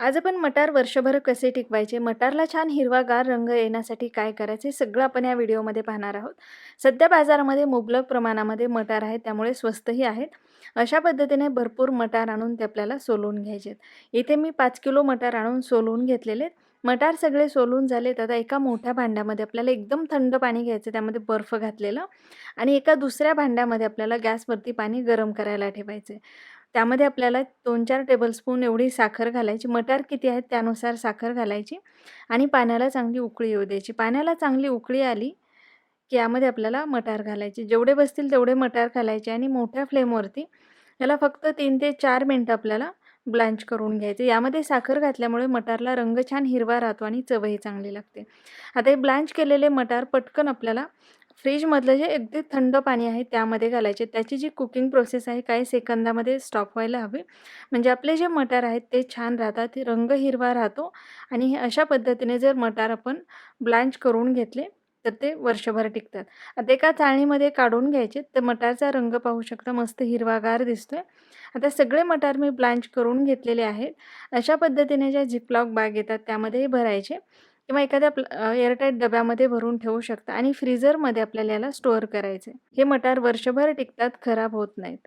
आज आपण मटार वर्षभर कसे टिकवायचे? मटारला छान हिरवागार रंग येण्यासाठी काय करायचे? सगळं आपण या व्हिडिओमध्ये पाहणार आहोत. सध्या बाजारामध्ये मुबलक प्रमाणामध्ये मटार आहेत त्यामुळे स्वस्तही आहेत. अशा पद्धतीने भरपूर मटार आणून ते आपल्याला सोलून घ्यायचे आहेत इथे मी पाच किलो मटार आणून सोलून घेतलेले आहेत. मटार सगळे सोलून झालेत. आता एका मोठ्या भांड्यामध्ये आपल्याला एकदम थंड पाणी घ्यायचं त्यामध्ये बर्फ घातलेलं. आणि एका दुसऱ्या भांड्यामध्ये आपल्याला गॅसवरती पाणी गरम करायला ठेवायचं त्यामध्ये आपल्याला दोन चार टेबलस्पून एवढी साखर घालायची. मटार किती आहेत त्यानुसार साखर घालायची आणि पाण्याला चांगली उकळी येऊ द्यायची. पाण्याला चांगली उकळी आली की यामध्ये आपल्याला मटार घालायचे. जेवढे बसतील तेवढे मटार घालायचे आणि मोठ्या फ्लेमवरती याला फक्त तीन ते चार मिनटं आपल्याला ब्लांच करून घ्यायचे. यामध्ये साखर घातल्यामुळे मटारला रंग छान हिरवा राहतो आणि चवही चांगली लागते. आता हे ब्लांच केलेले मटार पटकन आपल्याला फ्रीजमधलं जे अगदी थंड पाणी आहे त्यामध्ये घालायचे. त्याची जी कुकिंग प्रोसेस आहे काही सेकंदामध्ये स्टॉप व्हायला हवी. म्हणजे आपले जे मटार आहेत ते छान राहतात रंग हिरवा राहतो आणि हे अशा पद्धतीने जर मटार आपण ब्लांच करून घेतले तर ते वर्षभर टिकतात. आता एका चाळणीमध्ये काढून घ्यायचे तर मटारचा रंग पाहू शकता मस्त हिरवागार दिसतोय. आता सगळे मटार मी ब्लांच करून घेतलेले आहेत. अशा पद्धतीने ज्या झिपलॉक बॅग येतात त्यामध्येही भरायचे. किंवा एखाद्या एअरटाईट डब्यामध्ये भरून ठेवू शकता आणि फ्रीझरमध्ये आपल्याला याला स्टोअर करायचे हे मटार वर्षभर टिकतात खराब होत नाहीत.